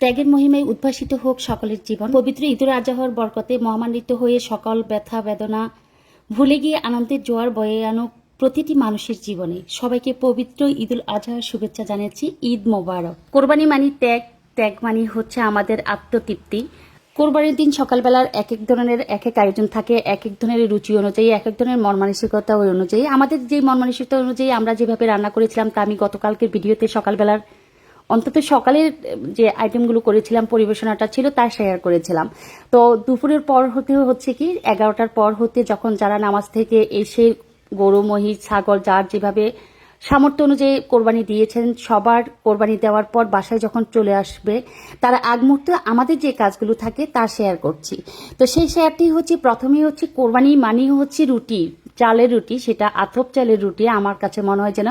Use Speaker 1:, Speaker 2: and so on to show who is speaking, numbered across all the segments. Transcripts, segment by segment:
Speaker 1: ত্যাগের মহিমায় উদ্ভাসিত হোক সকলের জীবন। পবিত্র ঈদুল আজহার বরকতে মহামান্বিত হয়ে সকল ব্যথা বেদনা, ভুলে গিয়ে আনন্দের জোয়ার বয়ে আনুক প্রতিটি মানুষের জীবনে। সবাইকে পবিত্র ঈদুল আজহার শুভেচ্ছা জানাচ্ছি, ঈদ মোবারক। কোরবানি মানি ত্যাগ ত্যাগ মানি হচ্ছে আমাদের আত্মতৃপ্তি। কোরবানির দিন সকালবেলার এক এক ধরনের, এক এক আয়োজন থাকে, এক এক ধরনের রুচি অনুযায়ী, এক এক ধরনের মন মানসিকতা অনুযায়ী। আমাদের যে মন মানসিকতা অনুযায়ী আমরা যেভাবে রান্না করেছিলাম তা আমি গতকালকের ভিডিওতে সকালবেলার অন্তত সকালের যে আইটেমগুলো করেছিলাম, পরিবেশনাটা ছিল, তা শেয়ার করেছিলাম। তো দুপুরের পর হতে হচ্ছে কি, এগারোটার পর হতে যখন যারা নামাজ থেকে এসে গরু, মহিষ, ছাগল, যার যেভাবে সামর্থ্য অনুযায়ী কোরবানি দিয়েছেন, সবার কোরবানি দেওয়ার পর বাসায় যখন চলে আসবে, তারা আগ মুহূর্তে আমাদের যে কাজগুলো থাকে, তা শেয়ার করছি। তো সেই শেয়ারটি হচ্ছে, প্রথমেই হচ্ছে কোরবানি মানি হচ্ছে রুটি। চালের রুটি, সেটা আতপ চালের রুটি, আমার কাছে মনে হয় যেন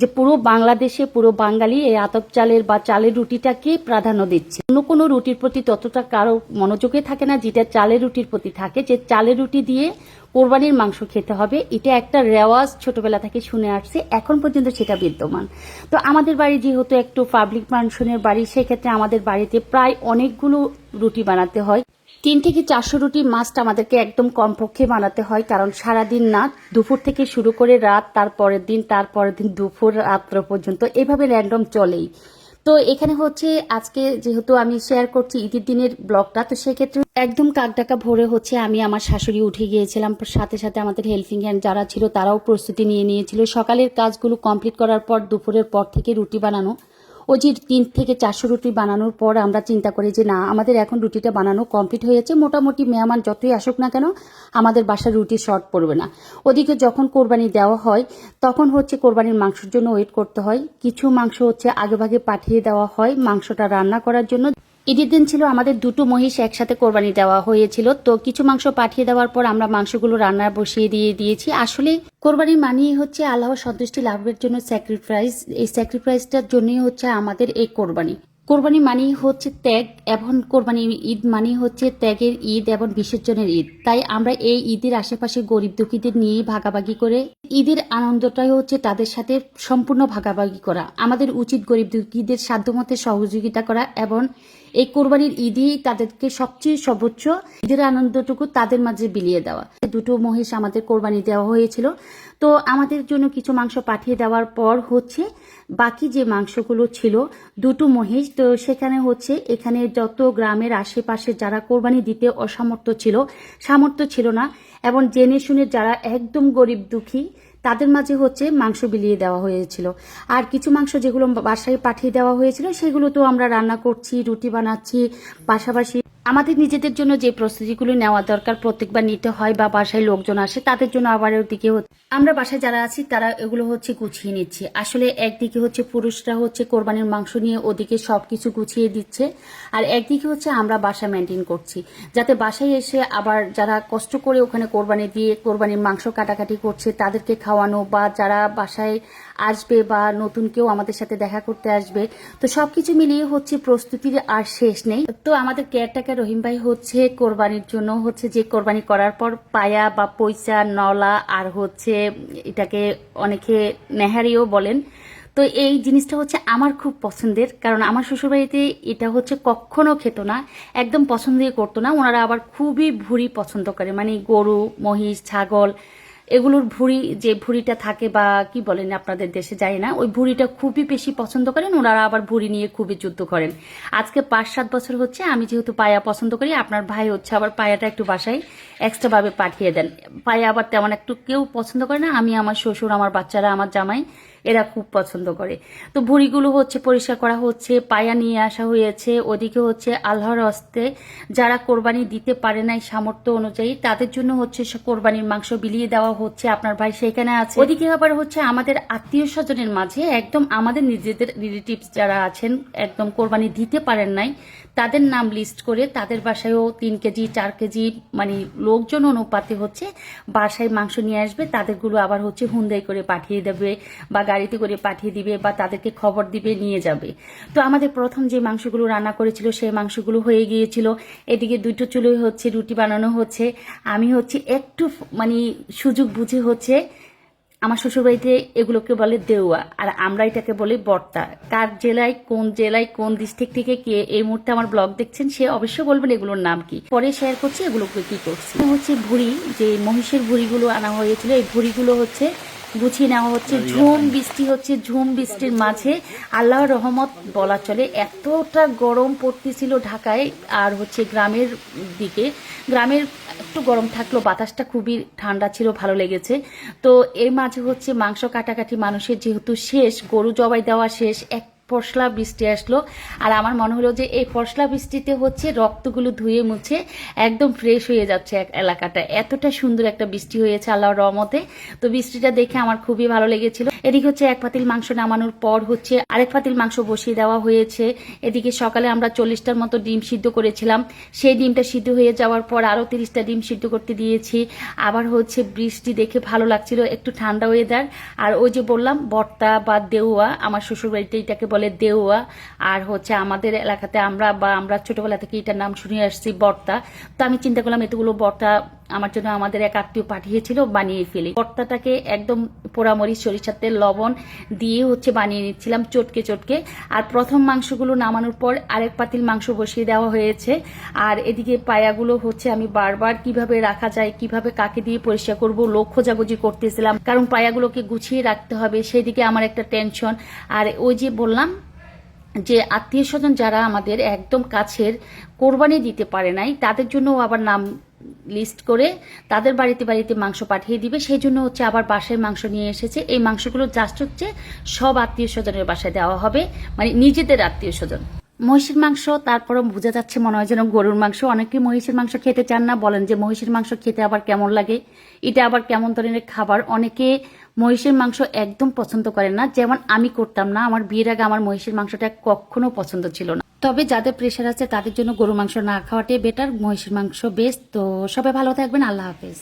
Speaker 1: যে পুরো বাংলাদেশে পুরো বাঙালি এই আতপ চালের বা চালের রুটিটাকে প্রাধান্য দিচ্ছে। অন্য কোনো রুটির প্রতি ততটা কারও মনোযোগে থাকে না, যেটা চালের রুটির প্রতি থাকে, যে চালের রুটি দিয়ে কোরবানির মাংস খেতে হবে। এটা একটা রেওয়াজ ছোটবেলা থেকে শুনে আসছে, এখন পর্যন্ত সেটা বিদ্যমান। তো আমাদের বাড়ি যেহেতু একটু পাবলিক মানসনের বাড়ি, সেক্ষেত্রে আমাদের বাড়িতে প্রায় অনেকগুলো রুটি বানাতে হয়। তিন থেকে চারশো রুটি মাস্ট আমাদেরকে একদম কমপক্ষে বানাতে হয়, কারণ সারাদিন না, দুপুর থেকে শুরু করে রাত, তারপরের দিন তারপরের দিন দুপুর, রাত্র পর্যন্ত, এভাবে র্যান্ডম চলেই। তো এখানে হচ্ছে, আজকে যেহেতু আমি শেয়ার করছি ঈদের দিনের ব্লগটা তো সেক্ষেত্রে একদম কাকডাকা ভোরে হচ্ছে আমি আমার শাশুড়ি উঠে গিয়েছিলাম, সাথে সাথে আমাদের হেল্পিং হ্যান্ড যারা ছিল তারাও প্রস্তুতি নিয়ে নিয়েছিল। সকালের কাজগুলো কমপ্লিট করার পর, দুপুরের পর থেকে রুটি বানানো। ওই যে তিন থেকে চারশো রুটি বানানোর পর আমরা চিন্তা করি যে, না, আমাদের এখন রুটিটা বানানো কমপ্লিট হয়েছে। মোটামুটি মেহমান যতই আসুক না কেন, আমাদের বাসার রুটি শর্ট পড়বে না। ওদিকে যখন কোরবানি দেওয়া হয়, তখন হচ্ছে কোরবানির মাংসের জন্য ওয়েট করতে হয়। কিছু মাংস হচ্ছে আগেভাগে পাঠিয়ে দেওয়া হয় মাংসটা রান্না করার জন্য। ঈদের দিন ছিল আমাদের দুটো মহিষ একসাথে কোরবানি দেওয়া হয়েছিল। তো কিছু মাংস পাঠিয়ে দেওয়ার পর আমরা মাংসগুলো রান্না বসিয়ে দিয়ে দিয়েছি। আসলে কোরবানি মানিয়ে হচ্ছে আল্লাহর সন্তুষ্টি লাভের জন্য স্যাক্রিফাইস এই স্যাক্রিফাইসটার জন্যই হচ্ছে আমাদের এই কোরবানি। কোরবানি মানেই হচ্ছে ত্যাগ এবং কোরবানি ঈদ মানেই হচ্ছে ত্যাগের ঈদ এবং বিসর্জনের ঈদ। তাই আমরা এই ঈদের আশেপাশে গরিব দুঃখীদের নিয়ে ভাগাভাগি করে ঈদের আনন্দটাই হচ্ছে তাদের সাথে সম্পূর্ণ ভাগাভাগি করা। আমাদের উচিত গরিব দুঃখীদের সাধ্যমতে সহযোগিতা করা এবং এই কোরবানির ঈদেই তাদেরকে সবচেয়ে সর্বোচ্চ ঈদের আনন্দটুকু তাদের মাঝে বিলিয়ে দেওয়া। দুটো মহিষ আমাদের কোরবানি দেওয়া হয়েছিল। তো আমাদের জন্য কিছু মাংস পাঠিয়ে দেওয়ার পর হচ্ছে বাকি যে মাংসগুলো ছিল, দুটো মহিষ, তো সেখানে হচ্ছে এখানে যত গ্রামের আশেপাশে যারা কোরবানি দিতে অসামর্থ্য ছিল, সামর্থ্য ছিল না এবং জেনে শুনে যারা একদম গরিব দুঃখী, তাদের মাঝে হচ্ছে মাংস বিলিয়ে দেওয়া হয়েছিল। আর কিছু মাংস যেগুলো বাসায় পাঠিয়ে দেওয়া হয়েছিল, সেগুলো তো আমরা রান্না করছি, রুটি বানাচ্ছি, পাশাপাশি আমাদের নিজেদের জন্য যে প্রস্তুতিগুলো নেওয়া দরকার, প্রত্যেকবার নিতে হয় বা বাসায় লোকজন আসে, তাদের জন্য আবার ওদিকে আমরা বাসায় যারা আছি, তারা এগুলো হচ্ছে গুছিয়ে নিচ্ছে। আসলে একদিকে হচ্ছে পুরুষরা হচ্ছে কোরবানির মাংস নিয়ে ওদিকে সবকিছু গুছিয়ে দিচ্ছে, আর একদিকে হচ্ছে আমরা বাসা মেনটেন করছি। যাতে বাসায় এসে আবার যারা কষ্ট করে ওখানে কোরবানি দিয়ে কোরবানির মাংস কাটাকাটি করছে, তাদেরকে খাওয়ানো বা যারা বাসায় আসবে বা নতুন কেউ আমাদের সাথে দেখা করতে আসবে, তো সবকিছু মিলিয়ে হচ্ছে প্রস্তুতির আর শেষ নেই। তো আমাদের কেয়ারটাকার রহিম ভাই হচ্ছে কোরবানির জন্য হচ্ছে যে কোরবানি করার পর পায়া বা পয়সা, নলা আর হচ্ছে এটাকে অনেকে নেহারিও বলেন। তো এই জিনিসটা হচ্ছে আমার খুব পছন্দের, কারণ আমার শ্বশুরবাড়িতে এটা হচ্ছে কখনো খেত না, একদম পছন্দই করতো না। ওনারা আবার খুবই ভুরি পছন্দ করে মানে গরু, মহিষ, ছাগল এগুলোর ভুড়ি, যে ভুড়িটা থাকে বা কি বলেন আপনাদের দেশে যায় না, ওই ভুড়িটা খুবই বেশি পছন্দ করেন, ওনারা আবার ভুড়ি নিয়ে খুবই যুদ্ধ করেন। আজকে পাঁচ সাত বছর হচ্ছে, আমি যেহেতু পায়া পছন্দ করি, আপনার ভাই হচ্ছে আবার পায়াটা একটু বাসায় এক্সট্রাভাবে পাঠিয়ে দেন। পায়া আবার তেমন একটু কেউ পছন্দ করে না, আমি, আমার শ্বশুর, আমার বাচ্চারা, আমার জামাই এরা খুব পছন্দ করে। তো ভুঁড়িগুলো হচ্ছে পরিষ্কার করা হচ্ছে, পায়া নিয়ে আসা হয়েছে, ওদিকে হচ্ছে আল্লাহর হস্তে যারা কোরবানি দিতে পারে নাই সামর্থ্য অনুযায়ী, তাদের জন্য হচ্ছে কোরবানির মাংস বিলিয়ে দেওয়া হচ্ছে। আপনার ভাই সেখানে আছে। ওদিকে আবার হচ্ছে আমাদের আত্মীয় স্বজনের মাঝে একদম আমাদের নিজেদের রিলেটিভস যারা আছেন, একদম কোরবানি দিতে পারেন নাই, তাদের নাম লিস্ট করে তাদের বাসায়ও তিন কেজি, চার কেজি মানে লোকজন অনুপাতে হচ্ছে বাসায় মাংস নিয়ে আসবে, তাদেরগুলো আবার হচ্ছে হুন্দাই করে পাঠিয়ে দেবে বা গাড়িতে করে পাঠিয়ে দিবে বা তাদেরকে খবর দিবে, নিয়ে যাবে। তো আমাদের প্রথম যে মাংসগুলো রান্না করেছিল, সেই মাংসগুলো হয়ে গিয়েছিল। এদিকে দুটো চুলোই হচ্ছে রুটি বানানো হচ্ছে। আমি হচ্ছে একটু মানে সুযোগ বুঝে হচ্ছে আমার শ্বশুরবাড়িতে এগুলোকে বলে দেওয়া। আর আমরা এটাকে বলি বর্তা। কার জেলায়, কোন জেলায়, কোন ডিস্ট্রিক্ট থেকে কে এই মুহূর্তে আমার ব্লগ দেখছেন, সে অবশ্যই বলবেন এগুলোর নাম কি। পরে শেয়ার করছি এগুলোকে কি করছি। হচ্ছে ভুড়ি, যে মহিষের ভুড়িগুলো আনা হয়েছিল, এই ভুড়িগুলো হচ্ছে গুছিয়ে নেওয়া হচ্ছে ঝুম বৃষ্টি হচ্ছে ঝুম বৃষ্টির মাঝে আল্লাহর রহমত বলা চলে। এতটা গরম পড়তেছিল ঢাকায় আর হচ্ছে গ্রামের দিকে। গ্রামের একটু গরম থাকল বাতাসটা খুবই ঠান্ডা ছিল ভালো লেগেছে। তো এর মাঝে হচ্ছে মাংস কাটাকাটি মানুষের যেহেতু শেষ গরু জবাই দেওয়া শেষ এক পশলা বৃষ্টি আসলো। আর আমার মনে হলো যে এই পশলা বৃষ্টিতে হচ্ছে রক্তগুলো ধুয়ে মুছে একদম ফ্রেশ হয়ে যাচ্ছে এক এলাকাটা। এতটা সুন্দর একটা বৃষ্টি হয়েছে আল্লাহর রহমতে। তো বৃষ্টিটা দেখে আমার খুবই ভালো লেগেছিল। এদিকে হচ্ছে এক পাতিল মাংস নামানোর পর হচ্ছে আরেক পাতিল মাংস বসিয়ে দেওয়া হয়েছে। এদিকে সকালে আমরা চল্লিশটার মতো ডিম সিদ্ধ করেছিলাম। সেই ডিমটা সিদ্ধ হয়ে যাওয়ার পর আরও তিরিশটা ডিম সিদ্ধ করতে দিয়েছি। আবার হচ্ছে বৃষ্টি দেখে ভালো লাগছিল একটু ঠান্ডা ওয়েদার আর ওই যে বললাম, বর্তা বা দেউয়া, আমার শ্বশুরবাড়িতে এটাকে বলে দেওয়া আর হচ্ছে আমাদের এলাকাতে আমরা বা আমরা ছোটবেলা থেকে এটার নাম শুনে আসছি, বর্তা। তো আমি চিন্তা করলাম এতগুলো বর্তা আমার জন্য আমাদের এক আত্মীয় পাঠিয়েছিল, বানিয়ে ফেলি। বর্তাটাকে একদম পোড়ামরিচ, সরিষার তেল, লবণ দিয়ে হচ্ছে বানিয়ে নিচ্ছিলাম চটকে চটকে। আর প্রথম মাংসগুলো নামানোর পর আরেক পাতিল মাংস বসিয়ে দেওয়া হয়েছে। আর এদিকে পায়াগুলো হচ্ছে আমি বারবার কীভাবে রাখা যায়, কীভাবে কাকে দিয়ে পরিষ্কার করব, লোক খোঁজাখুঁজি করতেছিলাম। কারণ পায়াগুলোকে গুছিয়ে রাখতে হবে সেদিকে আমার একটা টেনশন। আর ওই যে বললাম যে আত্মীয় স্বজন যারা আমাদের একদম কাছের কোরবানি দিতে পারে নাই, তাদের জন্য আবার নাম লিস্ট করে তাদের বাড়িতে বাড়িতে মাংস পাঠিয়ে দিবে। সেই জন্য হচ্ছে আবার বাসায় মাংস নিয়ে এসেছে। এই মাংসগুলো জাস্ট হচ্ছে সব আত্মীয় স্বজনের বাসায় দেওয়া হবে। মানে নিজেদের আত্মীয় স্বজন। মহিষের মাংস, তারপরও বোঝা যাচ্ছে মনে হয় যেন গরুর মাংস। অনেকে মহিষের মাংস খেতে চান না, বলেন যে মহিষের মাংস খেতে আবার কেমন লাগে? এটা আবার কেমন ধরনের খাবার? অনেকে মহিষের মাংস একদম পছন্দ করে না। যেমন আমি করতাম না। আমার বিয়ের আগে আমার মহিষের মাংসটা কখনো পছন্দ ছিল না। তবে যাদের প্রেশার আছে তাদের জন্য গরু মাংস না খাওয়াটাই বেটার মহিষের মাংস বেস্ট তো সবাই ভালো থাকবেন, আল্লাহ হাফেজ।